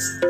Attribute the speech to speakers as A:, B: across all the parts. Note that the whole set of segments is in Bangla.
A: Podcast.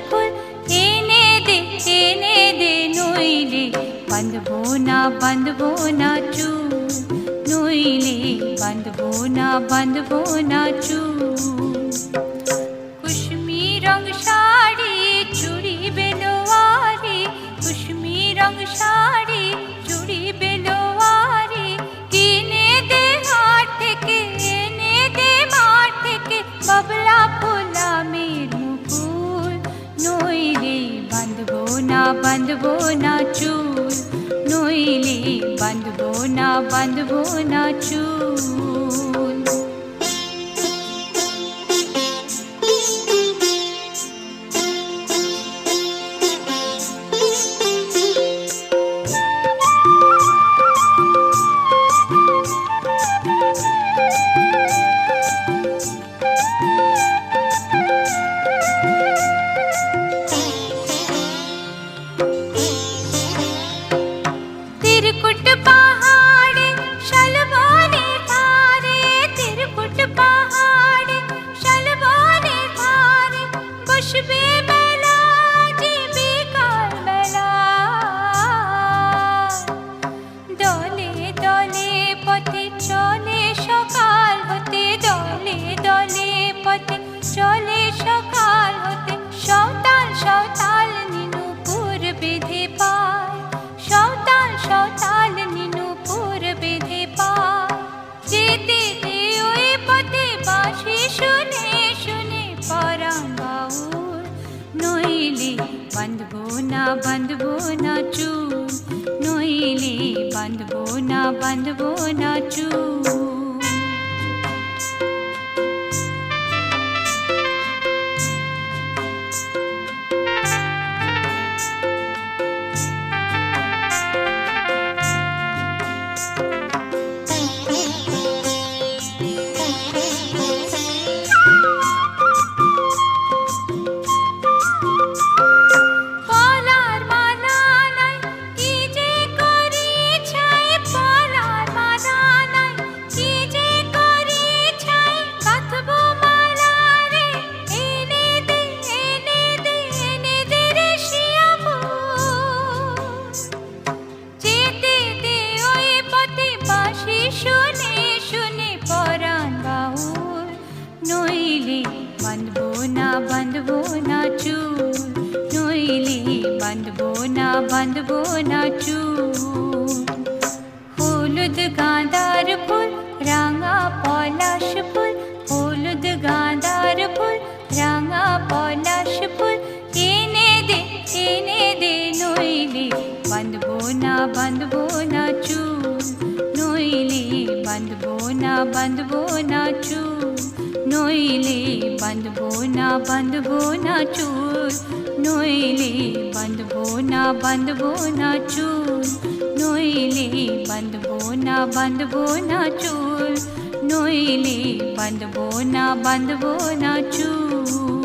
A: পলাশ ফুল এনে দে এনে দে নইলে বাঁধবো না বাঁধবো না চুল নইলে বাঁধবো না বাঁধবো না চুল কুসুমি বাঁধবো না চুল। নইলে বাঁধবো না বাঁধবো না চুল। না বাঁধবো না চু। নইলে বাঁধবো না বাঁধবো না চুল না বাঁধবো না চুল। নইলে বাঁধবো না বাঁধবো না চুল। হলুদ গাঁদার ফুল, রাঙা পলাশ ফুল। হলুদ গাঁদার ফুল, রাঙা পলাশ ফুল। এনে দে এনে দে, নইলে বাঁধবো না বাঁধবো না চুল। নইলে বাঁধবো না বাঁধবো না চুল। নইলে বাঁধবো না বাঁধবো না চুল। নইলে বাঁধবো না বাঁধবো না চুল। নইলে বাঁধবো না বাঁধবো না চুল। নইলে বাঁধবো না বাঁধবো না চুল।